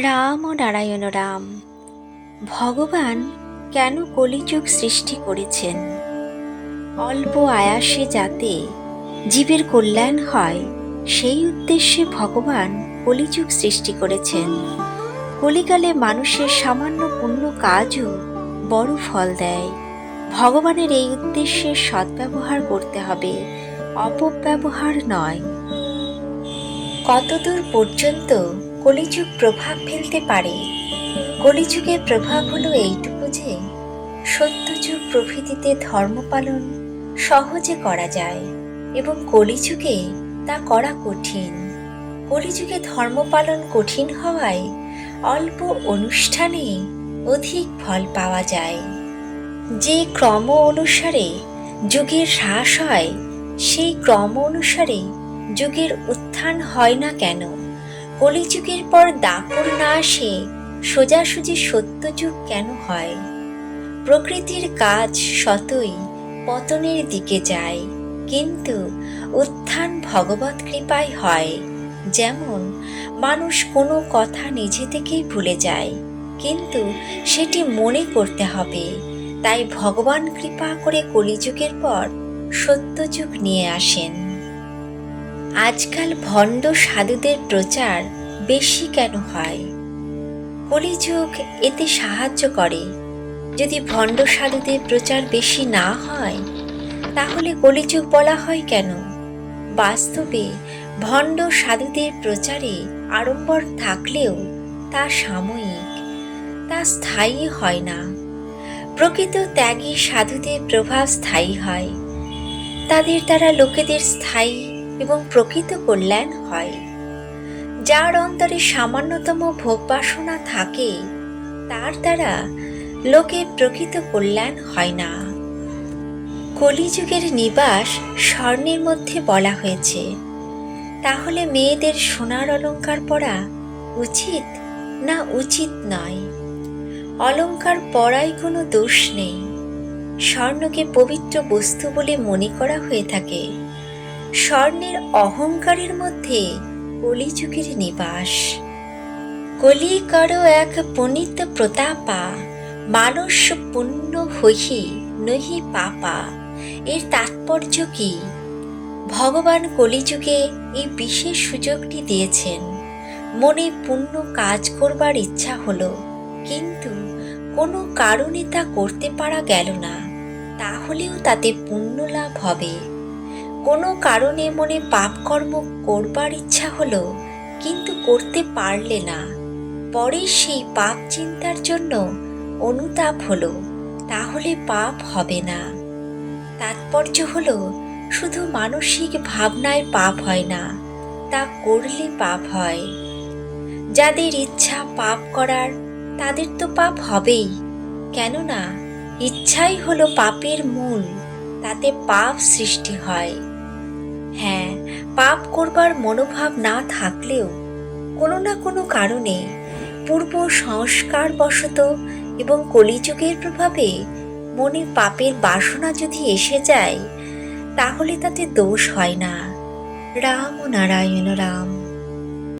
রাম ও নারায়ণ রাম, ভগবান কেন কলিযুগ সৃষ্টি করেছেন? অল্প আয়াসে যাতে জীবের কল্যাণ হয়, সেই উদ্দেশ্যে ভগবান কলিযুগ সৃষ্টি করেছেন। কলিকালে মানুষের সামান্য পুণ্য কাজও বড় ফল দেয়। ভগবানের এই উদ্দেশ্যে সদ্ব্যবহার করতে হবে, অপব্যবহার নয়। কতদূর পর্যন্ত কলিযুগ প্রভাব ফেলতে পারে। কলিযুগের প্রভাব হলো এইটুকু যে, সত্যযুগ প্রভৃতিতে ধর্ম পালন সহজে করা যায় এবং কলিযুগে তা করা কঠিন। কলিযুগে ধর্ম পালন কঠিন হওয়ায় অল্প অনুষ্ঠানে অধিক ফল পাওয়া যায়। যে ক্রম অনুসারে যুগের হ্রাস হয়, সেই ক্রম অনুসারে যুগের উত্থান হয় না কেন? কলিযুগের পর দাপর না আসে, সোজাসুজি সত্যযুগ কেন হয়? প্রকৃতির কাজ শতই পতনের দিকে যায়, কিন্তু উত্থান ভগবত কৃপায় হয়। যেমন, মানুষ কোনো কথা নিজে থেকেই ভুলে যায়, কিন্তু সেটি মনে করতে হবে। তাই ভগবান কৃপা করে কলিযুগের পর সত্যযুগ নিয়ে আসেন। আজকাল ভণ্ড সাধুদের প্রচার বেশি কেন হয়? কলিযুগ এতে সাহায্য করে। যদি ভণ্ড সাধুদের প্রচার বেশি না হয়, তাহলে কলিযুগ বলা হয় কেন? বাস্তবে ভণ্ড সাধুদের প্রচারে আড়ম্বর থাকলেও তা সাময়িক, তা স্থায়ী হয় না। প্রকৃত ত্যাগী সাধুদের প্রভাব স্থায়ী হয়। তাদের দ্বারা লোকেদের স্থায়ী এবং প্রকৃত কল্যাণ হয়। যার অন্তরে সামান্যতম ভোগ বাসনা থাকে, তার দ্বারা লোকে প্রকৃত কল্যাণ হয় না। কলিযুগের নিবাস স্বর্ণের মধ্যে বলা হয়েছে। তাহলে মেয়েদের সোনার অলংকার পরা উচিত না উচিত নয়? অলংকার পরায় কোনো দোষ নেই। স্বর্ণকে পবিত্র বস্তু বলে মনে করা হয়ে থাকে। স্বর্ণের অহংকারের মধ্যে কলিযুগের নিবাস। কলি করো এক পুনিত প্রতাপা মানুষ পুণ্য হহি নহি পাপা। এর তাৎপর্য কি? ভগবান কলিযুগে এই বিশেষ সুযোগটি দিয়েছেন। মনে পুণ্য কাজ করবার ইচ্ছা হলো, কিন্তু কোনো কারণে তা করতে পারা গেল না। তাহলেও তাতে পুণ্য লাভ হবে। কোনো কারণে মনে পাপ কর্ম করবার ইচ্ছা হলো, কিন্তু করতে পারলে না। পরে সেই পাপ চিন্তার জন্য অনুতাপ হলো, তাহলে পাপ হবে না। তাৎপর্য হলো, শুধু মানসিক ভাবনায় পাপ হয় না, তা করলে পাপ হয়। যাদের ইচ্ছা পাপ করার, তাদের তো পাপ হবেই। কেননা, ইচ্ছাই হলো পাপের মূল, তাতে পাপ সৃষ্টি হয়। হ্যাঁ পাপ করবার মনোভাব না থাকলেও কোনো না কোনো কারণে পূর্ব সংস্কার বশত এবং কলিযুগের প্রভাবে মনে পাপের বাসনা যদি এসে যায়, তাহলে তাতে দোষ হয় না। রাম ও নারায়ণ রাম।